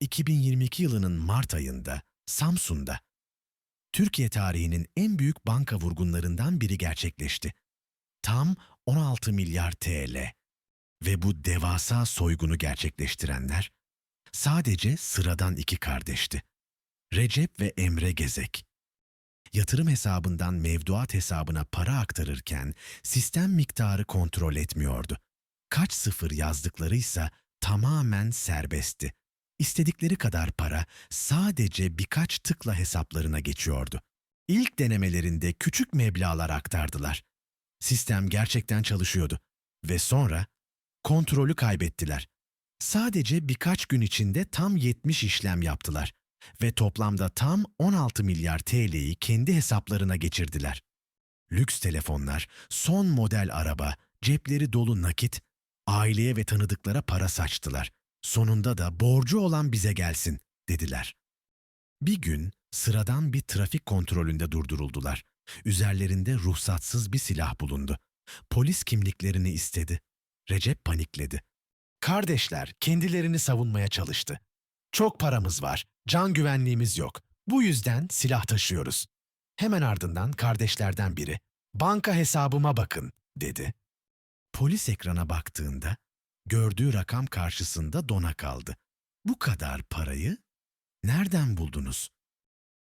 2022 yılının Mart ayında Samsun'da Türkiye tarihinin en büyük banka vurgunlarından biri gerçekleşti. Tam 16 milyar TL ve bu devasa soygunu gerçekleştirenler sadece sıradan iki kardeşti. Recep ve Emre Gezek. Yatırım hesabından mevduat hesabına para aktarırken sistem miktarı kontrol etmiyordu. Kaç sıfır yazdıklarıysa tamamen serbestti. İstedikleri kadar para sadece birkaç tıkla hesaplarına geçiyordu. İlk denemelerinde küçük meblağlar aktardılar. Sistem gerçekten çalışıyordu ve sonra kontrolü kaybettiler. Sadece birkaç gün içinde tam 70 işlem yaptılar ve toplamda tam 16 milyar TL'yi kendi hesaplarına geçirdiler. Lüks telefonlar, son model araba, cepleri dolu nakit, aileye ve tanıdıklara para saçtılar. Sonunda da borcu olan bize gelsin, dediler. Bir gün sıradan bir trafik kontrolünde durduruldular. Üzerlerinde ruhsatsız bir silah bulundu. Polis kimliklerini istedi. Recep panikledi. Kardeşler kendilerini savunmaya çalıştı. Çok paramız var, can güvenliğimiz yok. Bu yüzden silah taşıyoruz. Hemen ardından kardeşlerden biri, banka hesabıma bakın, dedi. Polis ekrana baktığında, gördüğü rakam karşısında dona kaldı. Bu kadar parayı nereden buldunuz?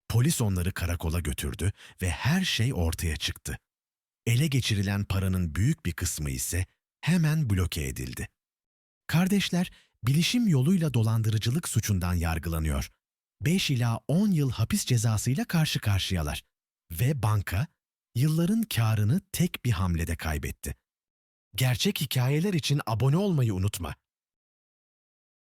Polis onları karakola götürdü ve her şey ortaya çıktı. Ele geçirilen paranın büyük bir kısmı ise hemen bloke edildi. Kardeşler bilişim yoluyla dolandırıcılık suçundan yargılanıyor. 5 ila 10 yıl hapis cezasıyla karşı karşıyalar. Ve banka yılların karını tek bir hamlede kaybetti. Gerçek hikayeler için abone olmayı unutma.